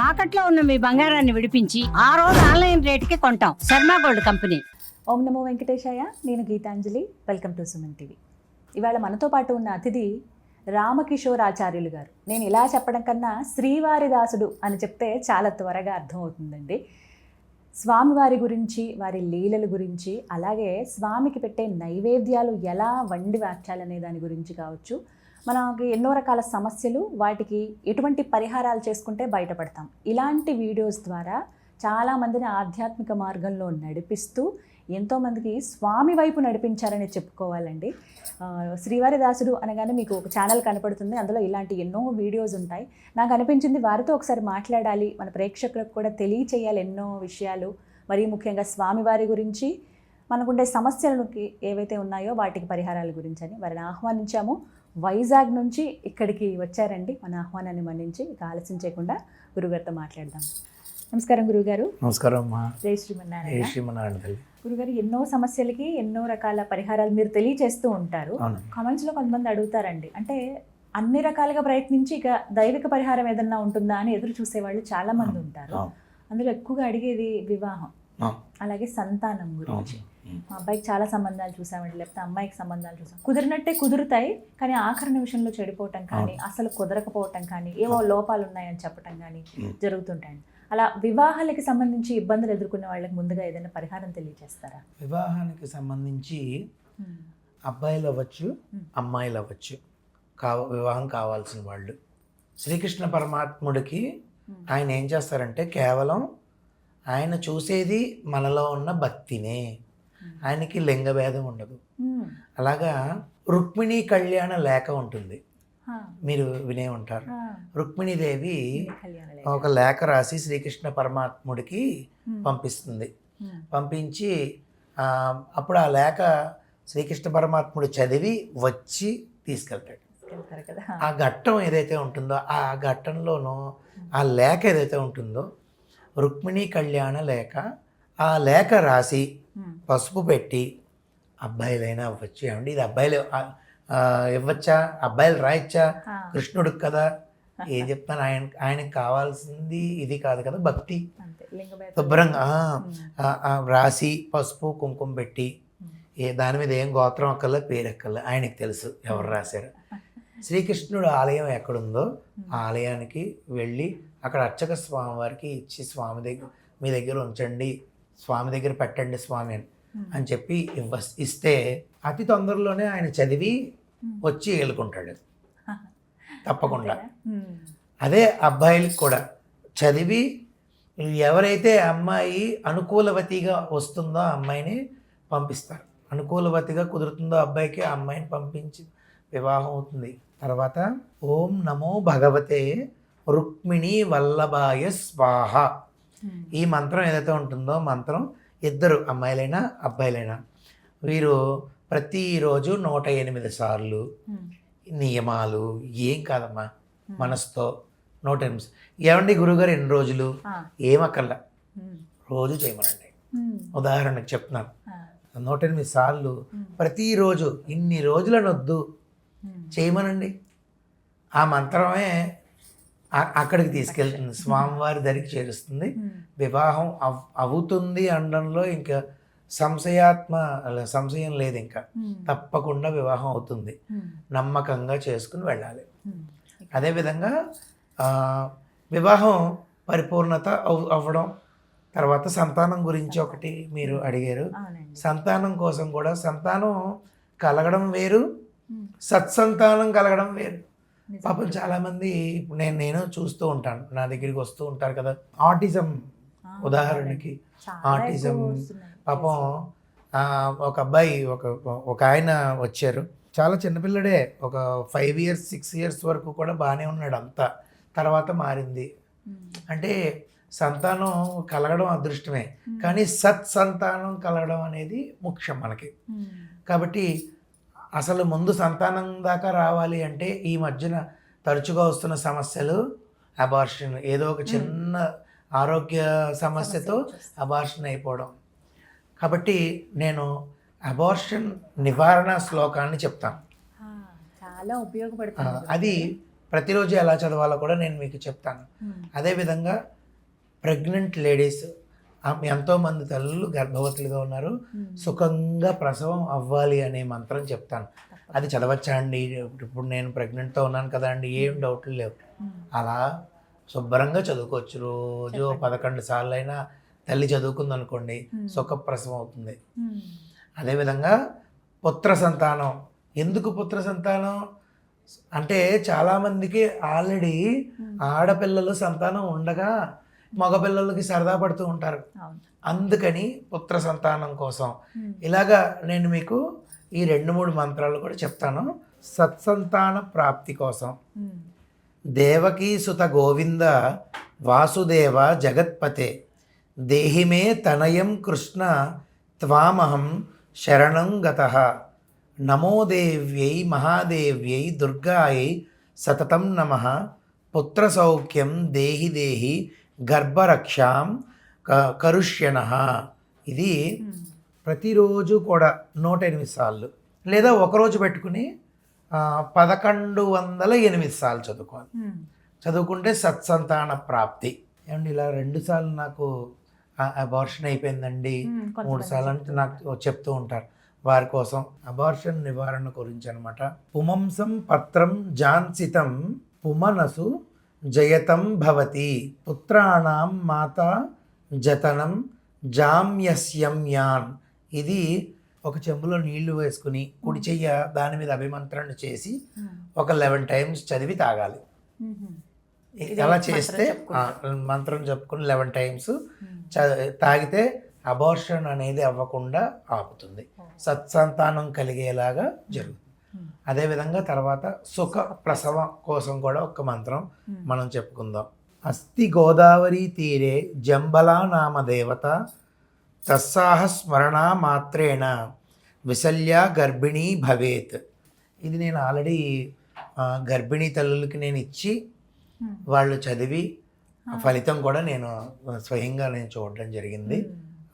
తాకట్లో ఉన్న మీ బంగారాన్ని విడిపించి ఆ రోజు ఆన్లైన్ రేటుకి కొంటాం. Sharma gold company. ఓం నమో వెంకటేశాయ. నేను Geethanjali. Welcome to Suman TV. ఇవాళ మనతో పాటు ఉన్న అతిథి రామకిషోర్ ఆచార్యులు గారు. నేను ఇలా చెప్పడం కన్నా శ్రీవారి దాసుడు అని చెప్తే చాలా త్వరగా అర్థమవుతుందండి. స్వామివారి గురించి వారి లీలల గురించి అలాగే స్వామికి పెట్టే నైవేద్యాలు ఎలా వండి వార్చాలనే దాని గురించి కావచ్చు మనకి ఎన్నో రకాల సమస్యలు వాటికి ఎటువంటి పరిహారాలు చేసుకుంటే బయటపడతాం. ఇలాంటి వీడియోస్ ద్వారా చాలామందిని ఆధ్యాత్మిక మార్గంలో నడిపిస్తూ ఎంతోమందికి స్వామి వైపు నడిపించారని చెప్పుకోవాలండి. శ్రీవారి దాసుడు అనగానే మీకు ఒక ఛానల్ కనపడుతుంది. అందులో ఇలాంటి ఎన్నో వీడియోస్ ఉంటాయి. నాకు అనిపించింది వారితో ఒకసారి మాట్లాడాలి. మన ప్రేక్షకులకు కూడా తెలియచేయాలి ఎన్నో విషయాలు. మరీ ముఖ్యంగా స్వామివారి గురించి మనకుండే సమస్యలకి ఏవైతే ఉన్నాయో వాటికి పరిహారాల గురించి అని వారిని ఆహ్వానించాము. వైజాగ్ నుంచి ఇక్కడికి వచ్చారండి. మన ఆహ్వానాన్ని మన్నించి ఇక ఆలస్యం చేయకుండా గురుగారితో మాట్లాడదాం. నమస్కారం గురుగారు. నమస్కారం జై శ్రీమన్నారాయణ. శ్రీమన్నారాయణ తల్లి. గురుగారు ఎన్నో సమస్యలకి ఎన్నో రకాల పరిహారాలు మీరు తెలియచేస్తూ ఉంటారు. కామెంట్స్లో కొంతమంది అడుగుతారండి. అంటే అన్ని రకాలుగా ప్రయత్నించి ఇక దైవిక పరిహారం ఏదన్నా ఉంటుందా అని ఎదురు చూసేవాళ్ళు చాలా మంది ఉంటారు. అందులో ఎక్కువగా అడిగేది వివాహం. అలాగే సంతానం గురించి. మా అబ్బాయికి చాలా సంబంధాలు చూసామండి లేకపోతే అమ్మాయికి సంబంధాలు చూసాం. కుదిరినట్టే కుదురుతాయి కానీ ఆఖరి నిమిషంలో చెడిపోవటం కానీ అసలు కుదరకపోవటం కానీ ఏవో లోపాలు ఉన్నాయని చెప్పటం కానీ. జరుగుతుంటాయండి అలా వివాహాలకి సంబంధించి ఇబ్బందులు ఎదుర్కొనే వాళ్ళకి ముందుగా ఏదైనా పరిహారం తెలియజేస్తారా? వివాహానికి సంబంధించి అబ్బాయిలు అవ్వచ్చు. అమ్మాయిలు అవ్వచ్చు. కావ వివాహం కావాల్సిన వాళ్ళు. శ్రీకృష్ణ పరమాత్ముడికి. ఆయన ఏం చేస్తారంటే కేవలం ఆయన చూసేది మనలో ఉన్న భక్తినే. ఆయనకి లింగభేదం ఉండదు. అలాగా రుక్మిణి కళ్యాణ లేఖ ఉంటుంది. మీరు వినే ఉంటారు. రుక్మిణీదేవి. ఒక లేఖ రాసి శ్రీకృష్ణ పరమాత్ముడికి. పంపిస్తుంది. పంపించి అప్పుడు ఆ లేఖ శ్రీకృష్ణ పరమాత్ముడు చదివి వచ్చి తీసుకెళ్తాడు ఆ ఘట్టం ఏదైతే ఉంటుందో ఆ ఘట్టంలోనూ ఆ లేఖ ఏదైతే ఉంటుందో రుక్మిణీ కళ్యాణ లేఖ ఆ లేఖ రాసి. పసుపు పెట్టి అబ్బాయిలైనా అవ్వచ్చు. ఏమండి? ఇది అబ్బాయిలు ఇవ్వచ్చా? అబ్బాయిలు రాయొచ్చా? హా. కృష్ణుడికి కదా? ఏం చెప్తాను ఆయన ఆయనకి కావాల్సింది ఇది కాదు కదా భక్తి. శుభ్రంగా రాసి పసుపు కుంకుమ పెట్టి. ఏ దాని మీద ఏం గోత్రం అక్కర్లే పేరు అక్కర్లే ఆయనకి తెలుసు ఎవరు రాశారు. శ్రీకృష్ణుడు ఆలయం ఎక్కడుందో ఆ ఆలయానికి వెళ్ళి అక్కడ అర్చక స్వామి వారికి ఇచ్చి స్వామి దగ్గర మీ దగ్గర ఉంచండి స్వామి దగ్గర పెట్టండి స్వామి అని ఉం. అని చెప్పి ఇవ్వ ఇస్తే అతి తొందరలోనే ఆయన చదివి ఉం. వచ్చి ఏలుకుంటాడు తప్పకుండా? ఉం. అదే అబ్బాయిలకు కూడా చదివి ఎవరైతే అమ్మాయి అనుకూలవతిగా వస్తుందో అమ్మాయిని పంపిస్తారు అనుకూలవతిగా కుదురుతుందో అబ్బాయికి ఆ అమ్మాయిని పంపించి వివాహం అవుతుంది తర్వాత ఓం నమో భగవతే రుక్మిణి వల్లభాయ స్వాహ ఉం. ఈ మంత్రం ఏదైతే ఉంటుందో మంత్రం ఇద్దరు అమ్మాయిలైనా అబ్బాయిలైనా వీరు ప్రతిరోజు నూట ఎనిమిది సార్లు ఉం. నియమాలు ఏం కాదమ్మా ఉం. మనసుతో నూట ఎనిమిది ఏమండి గురుగారు ఎన్ని రోజులు ఉం. రోజు చేయమనండి. ఉదాహరణకు చెప్తున్నాను. నూట ఎనిమిది సార్లు. ప్రతిరోజు ఇన్ని రోజులనొద్దు. చేయమనండి ఆ మంత్రమే అక్కడికి తీసుకెళ్తుంది స్వామివారి దరికి చేరుస్తుంది. వివాహం అవ్ అవుతుంది అనడంలో ఇంకా సంశయాత్మ సంశయం లేదు ఇంకా. తప్పకుండా వివాహం అవుతుంది. నమ్మకంగా చేసుకుని వెళ్ళాలి. అదేవిధంగా వివాహం పరిపూర్ణత అవ్ అవ్వడం తర్వాత సంతానం గురించి ఒకటి మీరు అడిగారు సంతానం కోసం కూడా సంతానం కలగడం వేరు. సత్సంతానం కలగడం వేరు. పాపం చాలామంది ఇప్పుడు నేను నేను చూస్తూ ఉంటాను. నా దగ్గరికి వస్తూ ఉంటారు కదా. ఆటిజం ఉదాహరణకి ఆటిజం వస్తున్నాయి. పాపం ఒక అబ్బాయి ఒక ఒక ఆయన వచ్చారు. చాలా చిన్నపిల్లడే. ఒక ఫైవ్ ఇయర్స్ సిక్స్ ఇయర్స్ వరకు కూడా బాగానే ఉన్నాడు అంతా. తర్వాత మారింది. ఉం. అంటే సంతానం కలగడం అదృష్టమే. కానీ సత్సంతానం కలగడం అనేది ముఖ్యం మనకి. ఉం. కాబట్టి అసలు ముందు సంతానం దాకా రావాలి అంటే ఈ మధ్యన తరచుగా వస్తున్న సమస్యలు అబార్షన్ ఏదో ఒక చిన్న ఆరోగ్య సమస్యతో అబార్షన్ అయిపోవడం. కాబట్టి నేను అబార్షన్ నివారణ శ్లోకాన్ని చెప్తాను. చాలా ఉపయోగపడుతుంది. అది ప్రతిరోజు ఎలా చదవాలో కూడా నేను మీకు చెప్తాను. అదేవిధంగా ప్రెగ్నెంట్ లేడీస్ ఎంతోమంది తల్లులు గర్భవతులుగా ఉన్నారు. సుఖంగా ప్రసవం అవ్వాలి అనే మంత్రం చెప్తాను. అది చదవచ్చా అండి? ఇప్పుడు నేను ప్రెగ్నెంట్తో ఉన్నాను కదా అండి ఏం డౌట్లు లేవు. అలా శుభ్రంగా చదువుకోవచ్చు. రోజు పదకొండు సార్లు అయినా తల్లి చదువుకుంది అనుకోండి సుఖప్రసవం అవుతుంది. అదేవిధంగా పుత్ర సంతానం. ఎందుకు పుత్ర సంతానం? అంటే చాలామందికి ఆల్రెడీ ఆడపిల్లలు సంతానం ఉండగా మగపిల్లలకి సరదా పడుతూ ఉంటారు. అందుకని పుత్ర సంతానం కోసం. ఇలాగా నేను మీకు ఈ రెండు మూడు మంత్రాలు కూడా చెప్తాను. సత్సంతాన ప్రాప్తి కోసం. దేవకీ సుత గోవింద వాసుదేవ జగత్పతే. దేహిమే తనయం కృష్ణ త్వామహం శరణం గత. నమో దేవ్యై మహాదేవ్యై దుర్గాయై సతతం నమ. పుత్ర సౌఖ్యం దేహి దేహి గర్భరక్షాం క- కరుష్యణ ఇది ప్రతిరోజు కూడా నూట ఎనిమిది సార్లు లేదా ఒకరోజు పెట్టుకుని పదకొండు వందల ఎనిమిది సార్లు చదువుకోవాలి. చదువుకుంటే సత్సంతాన ప్రాప్తి. ఏమండి ఇలా రెండు సార్లు నాకు అబార్షన్ అయిపోయిందండి. మూడు సార్లు అంటే నాకు చెప్తూ ఉంటారు. వారి కోసం అబార్షన్ నివారణ గురించి అనమాట పుమంసం పత్రం జాన్సితం పుమనసు జయతం భవతి పుత్రాణం మాత జతనం జామ్యస్యం యాన్. ఇది ఒక చెంబులో నీళ్ళు వేసుకుని కుడి చెయ్య దాని మీద అభిమంత్రణ చేసి ఒక లెవెన్ టైమ్స్ చదివి తాగాలి. అలా చేస్తే మంత్రం చెప్పుకుని లెవెన్ టైమ్స్ తాగితే అబార్షన్ అనేది అవ్వకుండా ఆపుతుంది. సత్సంతానం కలిగేలాగా జరుగుతుంది. అదేవిధంగా తర్వాత సుఖ ప్రసవం కోసం కూడా ఒక మంత్రం మనం చెప్పుకుందాం. అస్థి గోదావరి తీరే జంబలా నామ దేవత తస్సాహ స్మరణ మాత్రేణ విశల్య గర్భిణీ భవేత్. ఇది నేను ఆల్రెడీ గర్భిణీ తల్లులకి నేను ఇచ్చి వాళ్ళు చదివి ఫలితం కూడా నేను స్వయంగా నేను చూడడం జరిగింది.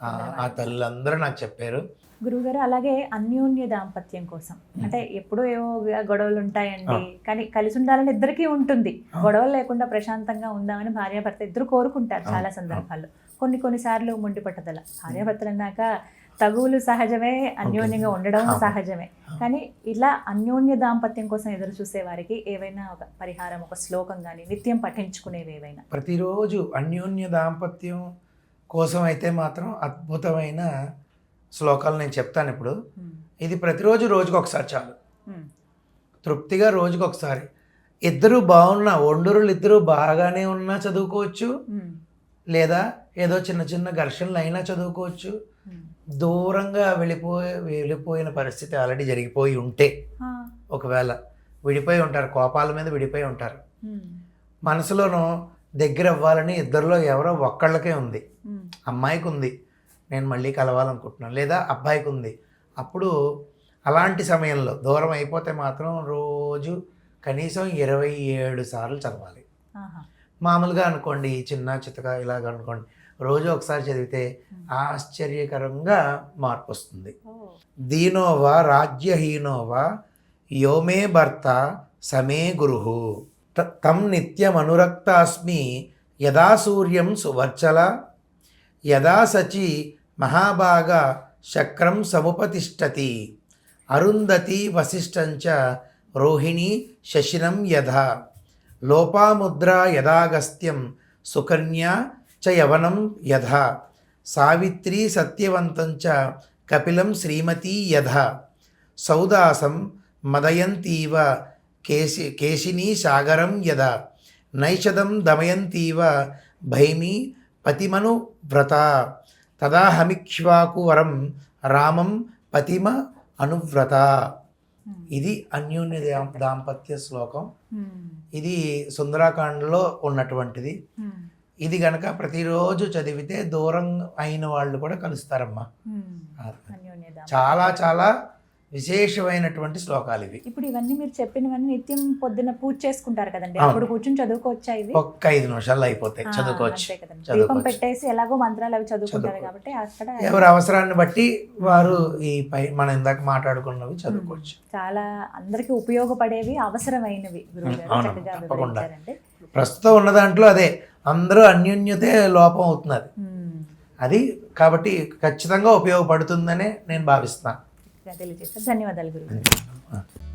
ఆ, తల్లులందరూ నాకు చెప్పారు. గురువుగారు అలాగే అన్యోన్య దాంపత్యం కోసం. అంటే ఎప్పుడూ ఏవో గొడవలు ఉంటాయండి. కానీ కలిసి ఉండాలని ఇద్దరికీ ఉంటుంది. గొడవలు లేకుండా ప్రశాంతంగా ఉందామని భార్యాభర్త ఇద్దరు కోరుకుంటారు చాలా సందర్భాల్లో. కొన్ని కొన్నిసార్లు మొండి పట్టుదల. భార్యాభర్తలు అన్నాక తగువులు సహజమే అన్యోన్యంగా ఉండడం. సహజమే. కానీ ఇలా అన్యోన్య దాంపత్యం కోసం ఎదురు చూసే వారికి ఏవైనా ఒక పరిహారం ఒక శ్లోకం కానీ నిత్యం పఠించుకునేవి ఏవైనా? ప్రతిరోజు అన్యోన్య దాంపత్యం కోసం అయితే మాత్రం అద్భుతమైన శ్లోకాలు నేను చెప్తాను ఇప్పుడు. ఇది ప్రతిరోజు రోజుకు ఒకసారి చాలు తృప్తిగా రోజుకు ఒకసారి ఇద్దరు బాగున్నా ఒండురులు ఇద్దరు బాగానే ఉన్నా చదువుకోవచ్చు. లేదా ఏదో చిన్న చిన్న ఘర్షణలు అయినా చదువుకోవచ్చు. దూరంగా వెళ్ళిపోయి వెళ్ళిపోయిన పరిస్థితి ఆల్రెడీ జరిగిపోయి ఉంటే. ఒకవేళ విడిపోయి ఉంటారు కోపాల మీద విడిపోయి ఉంటారు. మనసులోనూ దగ్గర అవ్వాలని ఇద్దరిలో ఎవరో ఒక్కళ్ళకే ఉంది. అమ్మాయికి ఉంది నేను మళ్ళీ కలవాలనుకుంటున్నాను. లేదా అబ్బాయికి ఉంది అప్పుడు అలాంటి సమయంలో దూరం అయిపోతే మాత్రం రోజు కనీసం ఇరవై ఏడు సార్లు చదవాలి. మామూలుగా అనుకోండి చిన్న చితక ఇలాగ అనుకోండి రోజు ఒకసారి చదివితే ఆశ్చర్యకరంగా మార్పు వస్తుంది దీనోవా రాజ్యహీనోవా యోమే భర్త సమే గురు. తం నిత్యమనురక్తాస్మి యదా సూర్యం సువర్చల యదా సచి మహాభాగ శక్రం సముపతిష్టతి. అరుంధతి వశిష్టంచ రోహిణి శశినం యథా. లోపాముద్ర యథాగస్త్యం సుకన్య చ యవనం యథా. సావిత్రి సత్యవంతం చ కపిలం శ్రీమతి యథా. సౌదాసం మదయంతీవ కేశి కేశినీ సాగరం యదా నైషదం దమయంతీవ భైమీ పతిమను వ్రత. తదా హమిక్ష్వాకు వరం రామం పతిమ అనువ్రత. ఉమ్, ఇది అన్యోన్య దాంపత్య శ్లోకం. ఉమ్, ఇది సుందరాకాండలో ఉన్నటువంటిది. ఉమ్, ఇది గనక ప్రతిరోజు చదివితే దూరం అయిన వాళ్ళు కూడా కలుస్తారమ్మా. చాలా చాలా విశేషమైనటువంటి శ్లోకాలు ఇవి. ఇప్పుడు ఇవన్నీ మీరు చెప్పినవన్నీ నిత్యం పొద్దున పూజ చేసుకుంటారు కదండి. అప్పుడు కూర్చొని చదువుకోవచ్చా ఇవి? ఒక్క ఐదు నిమిషాల్లో అయిపోతాయి. చదువుకోవచ్చు. దీపం పెట్టేసి ఎలాగో మంత్రాలు అవి చదువుకుంటారు చదువుకో- కాబట్టి అక్కడ ఎవరి అవసరాన్ని బట్టి వారు ఈ పై మనం ఇందాక మాట్లాడుకున్నవి చదువుకోవచ్చు. చాలా అందరికి ఉపయోగపడేవి అవసరమైనవి. తప్పకుండా. ప్రస్తుతం ఉన్న దాంట్లో అదే అందరూ అన్యోన్యతే లోపం అవుతున్నది. అది కాబట్టి ఖచ్చితంగా ఉపయోగపడుతుందనే నేను భావిస్తున్నాను తెలియజేశారు ధన్యవాదాలు గురువు